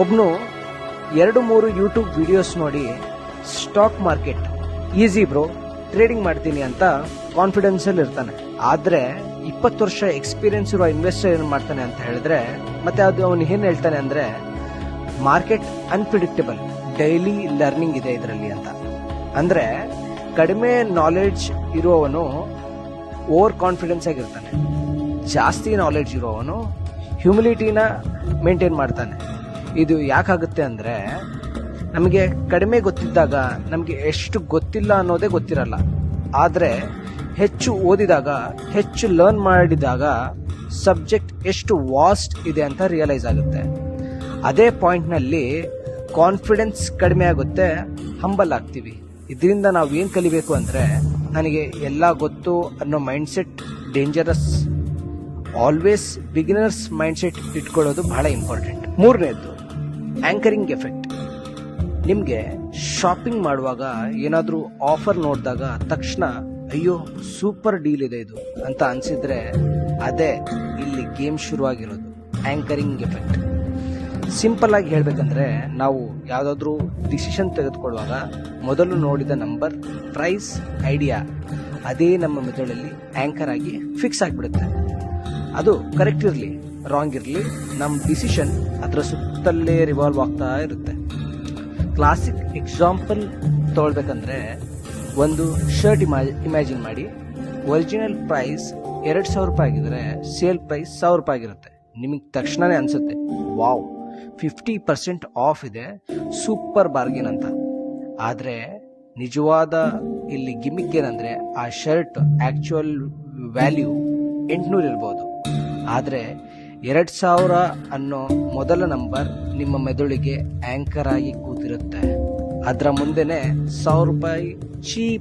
ಒಬ್ನು ಎರಡು ಮೂರು YouTube videos ನೋಡಿ stock market easy bro trading ಮಾಡ್ತೀನಿ ಅಂತ ಕಾನ್ಫಿಡೆನ್ಸ್ ಅಲ್ಲಿ ಇರ್ತಾನೆ. ಆದ್ರೆ, ಇಪ್ಪತ್ತು ವರ್ಷ ಎಕ್ಸ್ಪೀರಿಯನ್ಸ್ ಇರೋ ಇನ್ವೆಸ್ಟರ್ ಏನ್ ಮಾಡ್ತಾನೆ ಅಂತ ಹೇಳಿದ್ರೆ, ಮತ್ತೆ ಅದು ಅವನು ಏನ್ ಹೇಳ್ತಾನೆ ಅಂದ್ರೆ ಮಾರ್ಕೆಟ್ ಅನ್ಪ್ರಿಡಿಕ್ಟಬಲ್ ಡೈಲಿ ಲರ್ನಿಂಗ್ ಇದೆ ಇದರಲ್ಲಿ ಅಂತ. ಅಂದ್ರೆ, ಕಡಿಮೆ ನಾಲೆಡ್ಜ್ ಇರುವವನು ಓವರ್ ಕಾನ್ಫಿಡೆನ್ಸ್ ಆಗಿರ್ತಾನೆ ಜಾಸ್ತಿ ನಾಲೆಡ್ಜ್ ಇರುವವನು ಹ್ಯೂಮಿಲಿಟಿನ ಮೇಂಟೈನ್ ಮಾಡ್ತಾನೆ. ಇದು ಯಾಕಾಗುತ್ತೆ ಅಂದ್ರೆ, ನಮಗೆ ಕಡಿಮೆ ಗೊತ್ತಿದ್ದಾಗ ನಮಗೆ ಎಷ್ಟು ಗೊತ್ತಿಲ್ಲ ಅನ್ನೋದೇ ಗೊತ್ತಿರಲ್ಲ. ಆದರೆ, ಹೆಚ್ಚು ಓದಿದಾಗ, ಹೆಚ್ಚು ಲರ್ನ್ ಮಾಡಿದಾಗ ಸಬ್ಜೆಕ್ಟ್ ಎಷ್ಟು ವಾಸ್ಟ್ ಇದೆ ಅಂತ ರಿಯಲೈಸ್ ಆಗುತ್ತೆ. ಅದೇ ಪಾಯಿಂಟ್ನಲ್ಲಿ ಕಾನ್ಫಿಡೆನ್ಸ್ ಕಡಿಮೆ ಆಗುತ್ತೆ ಹಂಬಲ್ ಆಗ್ತೀವಿ. ಇದರಿಂದ ನಾವು ಏನು ಕಲಿಬೇಕು ಅಂದರೆ, ನನಗೆ ಎಲ್ಲ ಗೊತ್ತು ಅನ್ನೋ mindset dangerous always beginners mindset ಇಟ್ಕೊಳ್ಳೋದು ಬಹಳ ಇಂಪಾರ್ಟೆಂಟ್ ಮೂರನೇದು ಆಂಕರಿಂಗ್ ಎಫೆಕ್ಟ್ ನಿಮಗೆ ಶಾಪಿಂಗ್ ಮಾಡುವಾಗ ಏನಾದರೂ ಆಫರ್ ನೋಡಿದಾಗ ತಕ್ಷಣ, ಅಯ್ಯೋ ಸೂಪರ್ ಡೀಲ್ ಇದೆ ಇದು ಅಂತ ಅನ್ಸಿದ್ರೆ ಅದೇ ಇಲ್ಲಿ ಗೇಮ್ ಶುರುವಾಗಿರೋದು ಆಂಕರಿಂಗ್ ಎಫೆಕ್ಟ್ ಸಿಂಪಲ್ ಆಗಿ ಹೇಳಬೇಕಂದ್ರೆ ನಾವು ಯಾವುದಾದ್ರೂ ಡಿಸಿಷನ್ ತೆಗೆದುಕೊಳ್ಳುವಾಗ ಮೊದಲು ನೋಡಿದ ನಂಬರ್ ಪ್ರೈಸ್ ಐಡಿಯಾ ಅದೇ ನಮ್ಮ ಮೆದುಳಲ್ಲಿ ಆಂಕರ್ ಆಗಿ ಫಿಕ್ಸ್ ಆಗಿಬಿಡುತ್ತೆ. ಅದು ಕರೆಕ್ಟ್ ಇರಲಿ. ರಾಂಗ್ ಇರಲಿ ನಮ್ಮ ಡಿಸಿಷನ್ ಅದರ ಸುತ್ತಲೇ ರಿವಾಲ್ವ್ ಆಗ್ತಾ ಇರುತ್ತೆ. ಕ್ಲಾಸಿಕ್ ಎಕ್ಸಾಂಪಲ್ ತೊಗೊಳ್ಬೇಕಂದ್ರೆ ಒಂದು ಶರ್ಟ್ ಇಮಾ ಇಮ್ಯಾಜಿನ್ ಮಾಡಿ. ಒರಿಜಿನಲ್ ಪ್ರೈಸ್ ಎರಡು ಸಾವಿರ ರೂಪಾಯಿ ಆಗಿದ್ರೆ ಸೇಲ್ ಪ್ರೈಸ್ ಸಾವಿರ ರೂಪಾಯಿ ಆಗಿರುತ್ತೆ. ನಿಮಗೆ ತಕ್ಷಣವೇ ಅನಿಸುತ್ತೆ, ವಾವ್ ಫಿಫ್ಟಿ ಪರ್ಸೆಂಟ್ ಆಫ್ ಇದೆ ಸೂಪರ್ ಬಾರ್ಗಿನ್ ಅಂತ. ಆದರೆ ನಿಜವಾದ ಇಲ್ಲಿ ಗಿಮಿಕ್ ಏನಂದರೆ ಆ ಶರ್ಟ್ ಆ್ಯಕ್ಚುಯಲ್ ವ್ಯಾಲ್ಯೂ ಎಂಟುನೂರು ಇರ್ಬೋದು. ಆದರೆ ಎರಡು ಸಾವಿರ ಅನ್ನೋ ಮೊದಲ ನಂಬರ್ ನಿಮ್ಮ ಮೆದುಳಿಗೆ ಆಂಕರ್ ಆಗಿ ಕೂತಿರುತ್ತೆ. ಅದರ ಮುಂದೆನೆ ಸಾವಿರ ರೂಪಾಯಿ ಚೀಪ್